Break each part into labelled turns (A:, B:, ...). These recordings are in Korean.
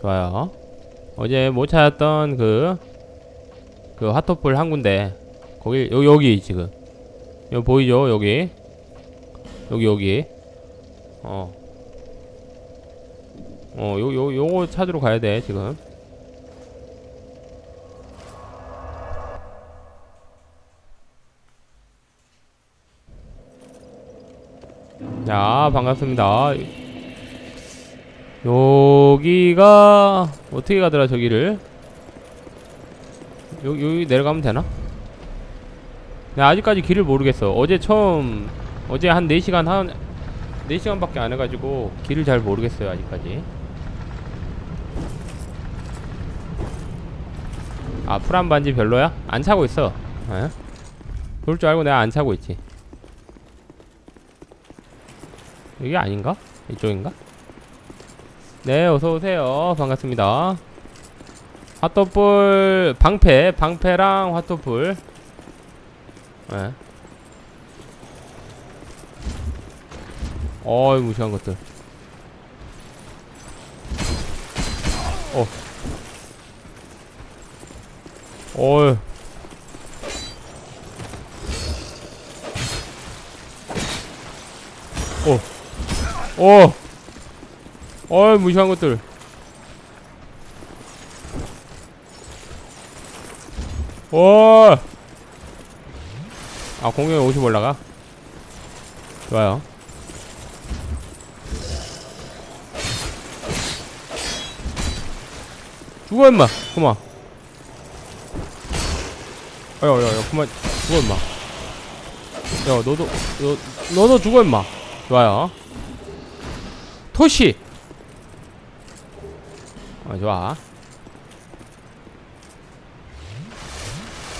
A: 좋아요 어제 못 찾았던 그, 그 핫토플 한 군데. 거기, 요, 여기 지금. 여기 보이죠? 여기. 여기, 여기. 어. 어, 요, 요, 요거 찾으러 가야 돼, 지금. 자, 반갑습니다. 여기가 어떻게 가더라 저기를 여, 여기 내려가면 되나? 나 아직까지 길을 모르겠어 어제 처음 어제 한 4시간 한 4시간밖에 안 해가지고 길을 잘 모르겠어요 아직까지 아 풀한 반지 별로야? 안 차고 있어 에? 그럴 줄 알고 내가 안 차고 있지 여기 아닌가? 이쪽인가? 네, 어서오세요. 반갑습니다. 핫도풀, 방패, 방패랑 핫도풀. 네. 어이, 무시한 것들. 어. 어이. 어. 어. 어이 무시한 것들. 오! 아 공격에 50 올라가? 좋아요. 죽어 임마. 그만. 야야야 그만. 죽어 임마. 야 너도 너, 너도 죽어 임마. 좋아요. 토시 어 좋아.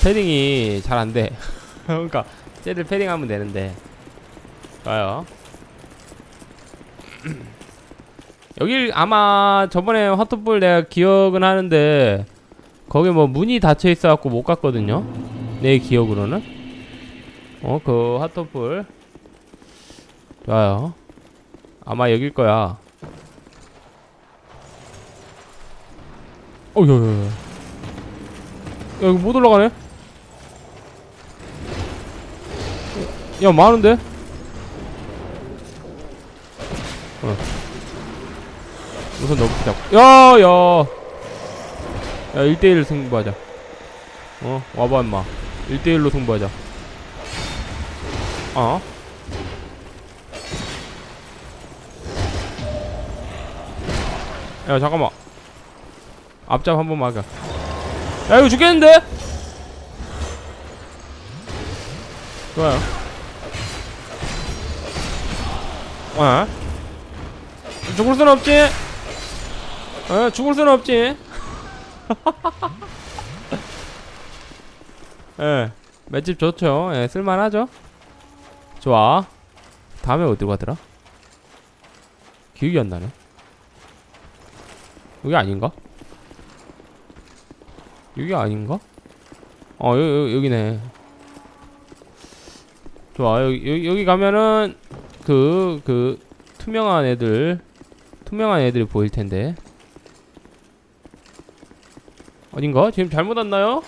A: 패딩이 잘 안돼. 그러니까 쟤들 패딩하면 되는데. 좋아요. 여길 아마 저번에 화토볼 내가 기억은 하는데 거기 뭐 문이 닫혀 있어갖고 못 갔거든요. 내 기억으로는. 어그 핫토볼. 좋아요. 아마 여길 거야 어야야야 야 이거 못 올라가네? 야 많은데? 어. 우선 너부터 잡고 야야. 야 1대1 승부하자. 어? 와봐 임마. 1대1로 승부하자. 어? 야 잠깐만 앞잡 한 번만 하자 야 이거 죽겠는데? 좋아요 어? 죽을 순 없지? 어? 죽을 순 없지? 예 맷집 좋죠 예 쓸만하죠 좋아 다음에 어디로 가더라? 기억이 안 나네 여기 아닌가? 여기 아닌가? 어 여, 여, 여기 네 좋아 여기, 여기, 여기 가면은 그그 투명한 애들 투명한 애들이 보일 텐데 어딘가? 지금 잘못 왔나요?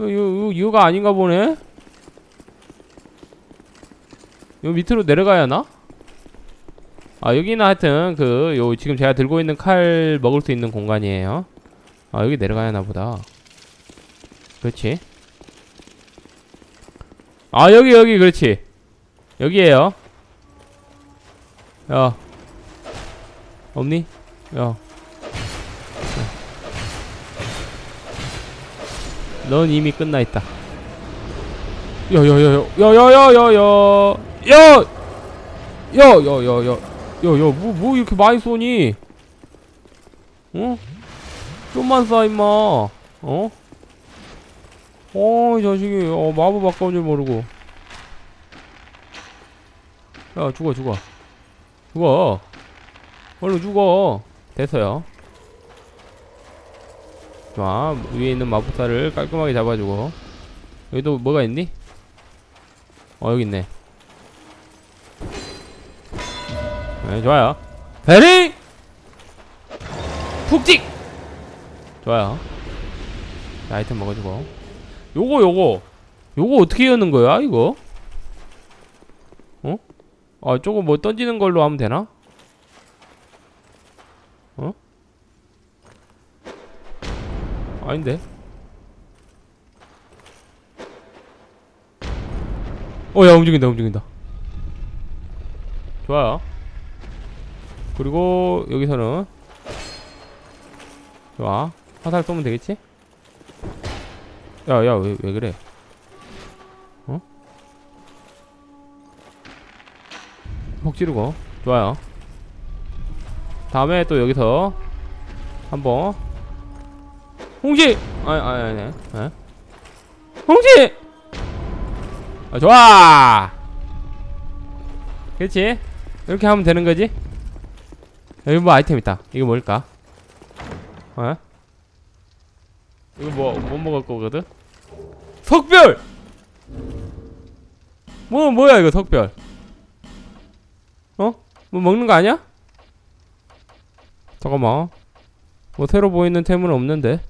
A: 요, 요, 요, 이거가 아닌가 보네? 요 밑으로 내려가야 하나? 아 여기는 하여튼 그 요 지금 제가 들고 있는 칼 먹을 수 있는 공간이에요 아 여기 내려가야 하나 보다. 그렇지? 아 여기 여기 그렇지. 여기에요. 야. 없니? 야. 넌 이미 끝나있다. 어? 좀만 쏴 임마. 어? 어이 자식이. 어 마법 아까운 줄 모르고. 야 죽어 죽어. 죽어. 얼른 죽어. 됐어요 좋아 위에 있는 마법사를 깔끔하게 잡아주고. 여기도 뭐가 있니? 어 여기 있네. 네 좋아요. 베리! 훅찍 좋아요. 자, 아이템 먹어주고. 요거 요거. 요거 어떻게 여는 거야 이거? 어? 아 저거 뭐 던지는 걸로 하면 되나? 어? 아닌데? 어 야 움직인다 움직인다. 좋아요. 그리고 여기서는 좋아 화살 쏘면 되겠지? 야야 왜 왜 그래? 어? 혹 찌르고. 좋아요. 다음에 또 여기서 한번. 홍지! 아니 아니 아니 아니. 홍지! 아 좋아! 그렇지? 이렇게 하면 되는 거지? 여기 뭐 아이템 있다. 이거 뭘까? 어? 이거 뭐 못 먹을 거거든? 석별! 뭐 뭐야 이거 석별? 어? 뭐 먹는 거 아니야? 잠깐만. 뭐 새로 보이는 템은 없는데?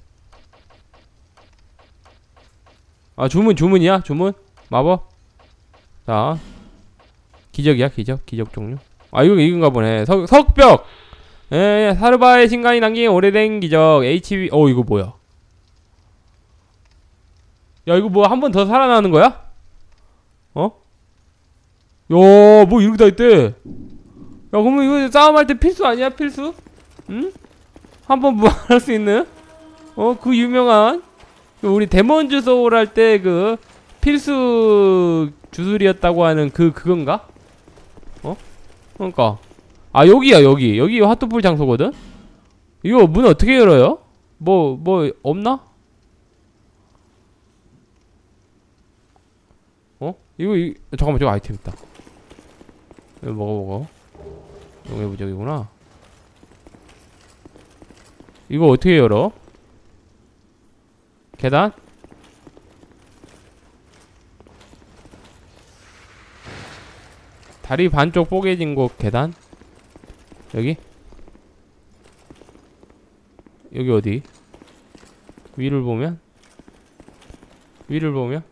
A: 아 주문 주문이야? 주문? 마법? 자. 기적이야 기적? 기적 종류? 아 이거 이건가 보네. 석, 석벽! 예 사르바의 신간이 남긴 오래된 기적. HB 어 이거 뭐야 야 이거 뭐 한 번 더 살아나는 거야? 어? 야뭐 이렇게 다 있대 야 그러면 이거 싸움할 때 필수 아니야 필수? 응? 한 번 무한할 수 있는 어 그 유명한 그 우리 데몬즈 소울 할 때 그 필수 주술이었다고 하는 그 그건가? 어? 그러니까 아 여기야 여기 여기 핫도풀 장소거든? 이거 문 어떻게 열어요? 뭐뭐 없나? 어? 이거 이 잠깐만 저거 아이템 있다 이거 먹어 먹어 용의 부적이구나 이거 어떻게 열어? 계단? 다리 반쪽 뽀개진 곳 계단? 여기? 여기 어디? 위를 보면? 위를 보면?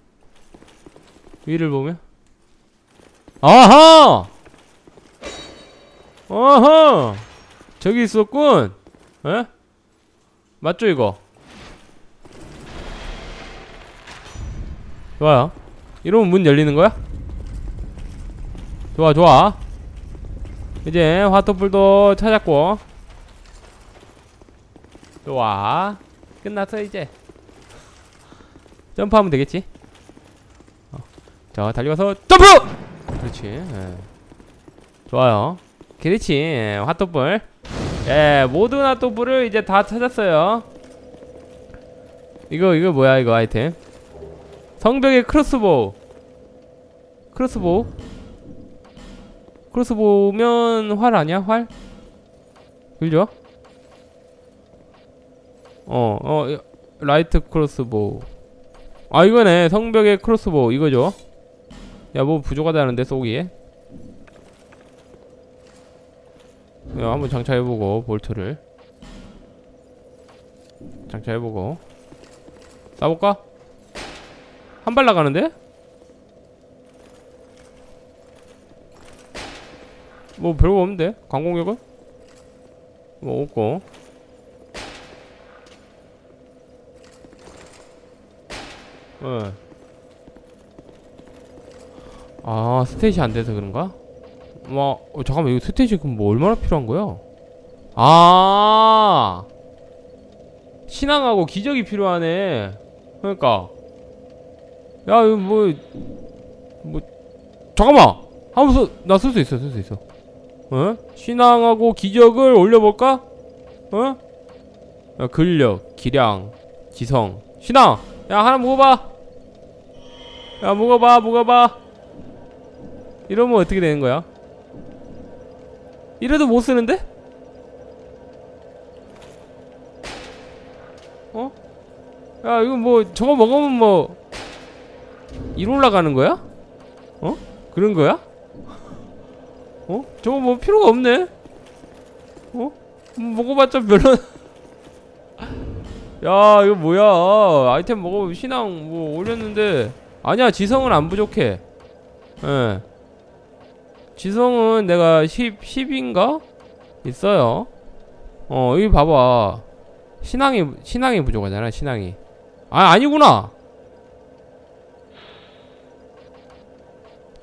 A: 위를 보면? 아하! 어허! 저기 있었군! 에? 맞죠 이거? 좋아요 이러면 문 열리는 거야? 좋아 좋아 이제 화토불도 찾았고 좋아 끝났어 이제 점프하면 되겠지 어. 자 달려가서 점프! 그렇지 예. 좋아요. 그렇지 예, 화토불 예 모든 핫도그를 이제 다 찾았어요. 이거 이거 뭐야 이거 아이템? 성벽의 크로스보우. 크로스보우? 크로스보우면 활 아니야 활? 그죠? 어어 이- 라이트 크로스보우. 아 이거네. 성벽의 크로스보우. 이거죠 야 뭐 부족하다는데 쏘기에 야, 한번 장착해보고 볼트를 장착해보고 쏴볼까? 한 발 나가는데? 뭐 별거 없는데? 광공격은? 뭐 없고 어. 아 스탯이 안 돼서 그런가? 와, 어, 잠깐만, 이거 스탯이 그럼 뭐 얼마나 필요한 거야? 아, 신앙하고 기적이 필요하네. 그러니까, 야, 이거 뭐, 뭐, 잠깐만! 한번 써, 나쓸 수 있어, 쓸 수 있어. 어? 신앙하고 기적을 올려볼까? 어? 야, 근력, 기량, 지성, 신앙! 야, 하나 먹어봐! 야, 먹어봐, 먹어봐! 이러면 어떻게 되는 거야? 이래도 못 쓰는데? 어? 야 이거 뭐 저거 먹으면 뭐 일 올라가는 거야? 어? 그런 거야? 어? 저거 뭐 필요가 없네? 어? 뭐 먹어봤자 별로 야 이거 뭐야 아이템 먹어 신앙 뭐 올렸는데 아니야 지성은 안 부족해 예 지성은 내가 10, 10인가? 있어요. 어 여기 봐봐. 신앙이 신앙이 부족하잖아 신앙이. 아 아니구나!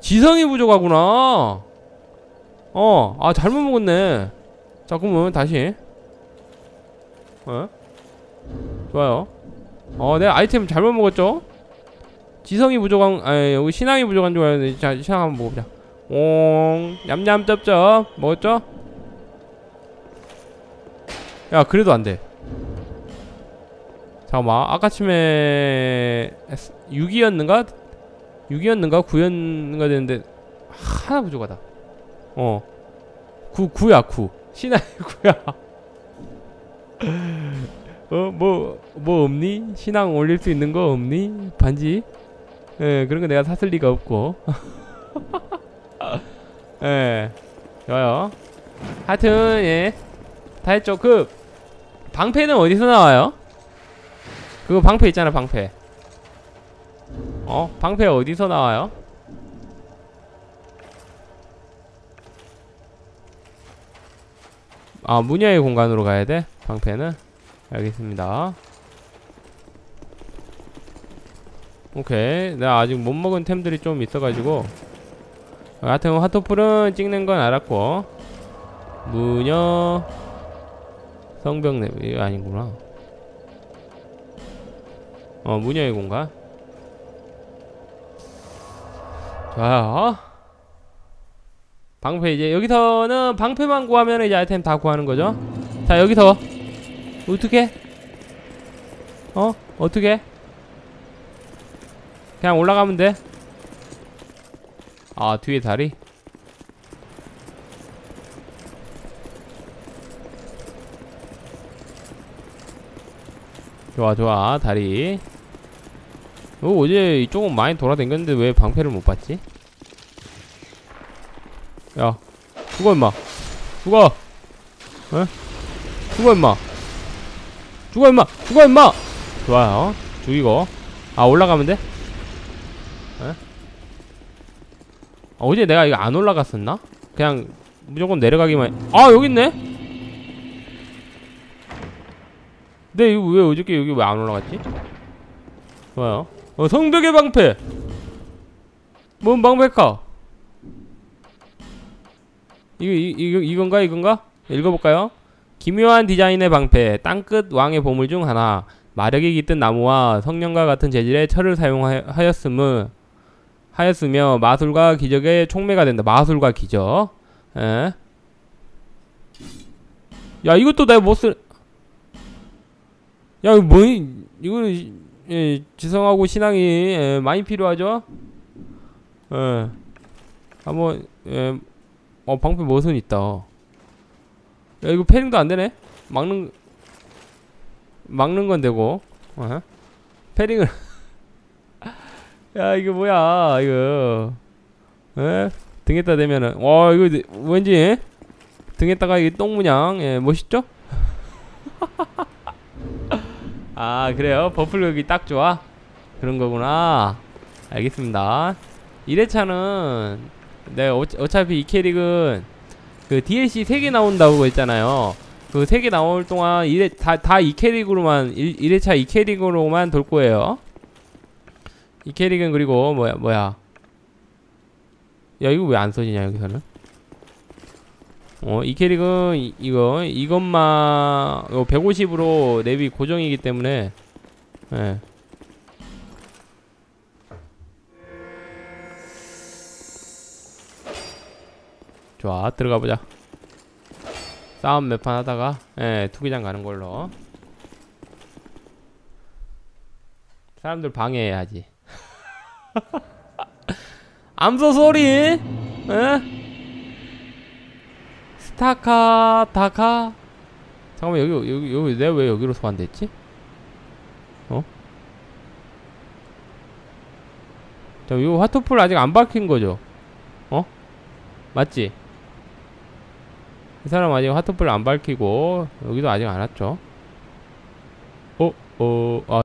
A: 지성이 부족하구나! 어 아 잘못 먹었네. 자 그러면 다시. 어? 좋아요. 어 내가 아이템 잘못 먹었죠? 지성이 부족한 아니 여기 신앙이 부족한 줄 알았는데 자 신앙 한번 먹어보자 옹 냠냠 쩝쩝 먹었죠? 야 그래도 안돼 잠깐만 아까쯤에 6이었는가? 6이었는가? 9였는가 됐는데 하나 부족하다 어 9, 9야 9 신앙이 9야 어, 뭐, 뭐 없니? 신앙 올릴 수 있는 거 없니? 반지? 예, 그런 거 내가 샀을 리가 없고. 예, 좋아요. 하여튼, 예. 다 했죠. 그, 방패는 어디서 나와요? 그거 방패 있잖아, 방패. 어? 방패 어디서 나와요? 아, 무녀의 공간으로 가야 돼? 방패는? 알겠습니다. 오케이. 내가 아직 못 먹은 템들이 좀 있어가지고. 하여튼 화토풀은 찍는 건 알았고. 무녀. 성병 랩. 이거 아니구나. 어, 무녀의 공간. 좋아요. 방패 이제 여기서는 방패만 구하면 이제 아이템 다 구하는 거죠. 자, 여기서 어떻게? 어? 어떻게? 그냥 올라가면 돼? 아 뒤에 다리? 좋아 좋아. 다리. 어, 어제 이쪽은 많이 돌아다녔는데 왜 방패를 못 봤지? 야 죽어 임마. 죽어. 어? 죽어 임마. 죽어 임마. 죽어 임마. 좋아요. 죽이고. 아 올라가면 돼? 에? 아, 어제 내가 이거 안 올라갔었나? 그냥 무조건 내려가기만 아 여기 있네? 근데 이거 왜 어저께 여기 왜 안 올라갔지? 좋아요 어 성벽의 방패 뭔 방패카 이거 이, 이거 이건가 이건가? 읽어볼까요? 기묘한 디자인의 방패, 땅끝 왕의 보물 중 하나. 마력이 깃든 나무와 성냥과 같은 재질의 철을 사용하였음을 하였으며 마술과 기적의 촉매가 된다. 마술과 기적. 에? 야 이것도 내가 못 쓸. 야 이거 뭐 이거 예, 지성하고 신앙이 예, 많이 필요하죠. 예. 한번 예. 어 방패 멋은 있다. 야 이거 패링도 안되네 막는 막는 건 되고 어? 패링을 야 이거 뭐야 이거 에? 등에다 대면은 와 이거 왠지 등에다가 이게 똥문양 예 멋있죠? 아 그래요 버플력이 딱 좋아 그런 거구나 알겠습니다 1회차는 내가 어차피 이 캐릭은 그 DLC 3개 나온다고 했잖아요. 그 3개 나올 동안 1회, 다, 다 이 캐릭으로만, 1, 1회차 이 캐릭으로만 돌 거예요. 이 캐릭은 그리고, 뭐야, 뭐야. 야, 이거 왜 안 써지냐, 여기서는. 어, 이 캐릭은, 이, 이거, 이것만, 이거 150으로 랩이 고정이기 때문에, 예. 좋아 들어가 보자 싸움 몇 판 하다가 예 투기장 가는 걸로 사람들 방해해야지 암소 소리 에? 스타카 다카 잠깐만 여기 여기 여기 내가 왜 여기로 소환됐지? 어? 자 이거 화토풀 아직 안 밝힌 거죠? 어? 맞지? 이 사람 아직 하트불 안 밝히고 여기도 아직 안 왔죠 어? 어, 아